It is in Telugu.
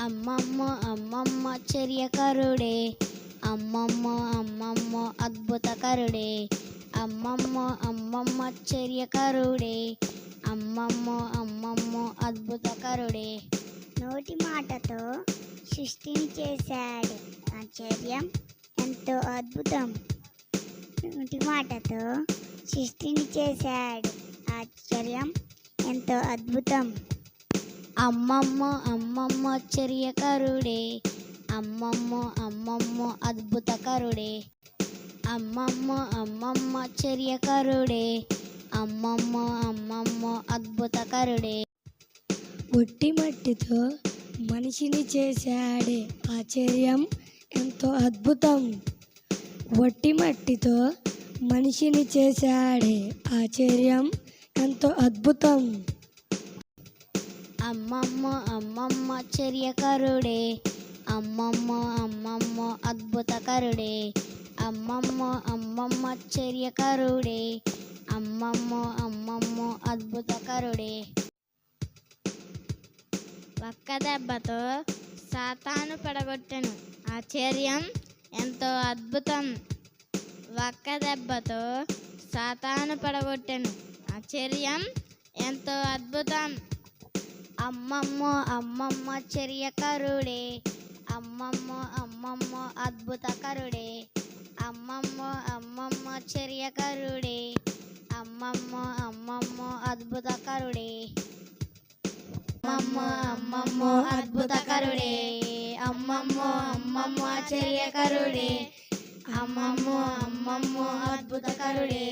అమ్మమ్మ అమ్మమ్మ చర్యకరుడే అమ్మమ్మ అమ్మమ్మ అద్భుతకరుడే అమ్మమ్మ అమ్మమ్మ చర్యకరుడే అమ్మమ్మ అమ్మమ్మ అద్భుతకరుడే నోటి మాటతో సృష్టిని చేశాడు. ఆశ్చర్యం ఎంతో అద్భుతం. నోటి మాటతో సృష్టిని చేశాడు. ఆశ్చర్యం ఎంతో అద్భుతం. అమ్మమ్మ అమ్మమ్మ చర్యకరుడే అమ్మమ్మ అమ్మమ్మ అద్భుతకరుడే అమ్మమ్మ అమ్మమ్మ చర్యకరుడే అమ్మమ్మ అమ్మమ్మ అద్భుతకరుడే ఒట్టి మట్టితో మనిషిని చేశాడే. ఆశ్చర్యం ఎంతో అద్భుతం. ఒట్టి మట్టితో మనిషిని చేశాడే. ఆశ్చర్యం ఎంతో అద్భుతం. అమ్మమ్మ అమ్మమ్మ చర్యకరుడే అమ్మమ్మ అమ్మమ్మ అద్భుతకరుడే అమ్మమ్మ అమ్మమ్మ చర్యకరుడే అమ్మమ్మ అమ్మమ్మ అద్భుతకరుడే ఒక్క దెబ్బతో సాతాను పడగొట్టెను. ఆశ్చర్యం ఎంతో అద్భుతం. ఒక్క దెబ్బతో సాతాను పడగొట్టెను. ఆశ్చర్యం ఎంతో అద్భుతం. అమ్మమ్మ అమ్మమ్మ చర్యకరుడే అమ్మమ్మ అమ్మమ్మ అద్భుతకరుడే అమ్మమ్మో అమ్మమ్మ చర్యకరుడే అమ్మమ్మ అమ్మమ్మో అద్భుతకరుడే అమ్మమ్మ అమ్మమ్మ అద్భుతకరుడే అమ్మమ్మ అమ్మమ్మ చర్యకరుడే అమ్మమ్మో అమ్మమ్మ అద్భుతకరుడే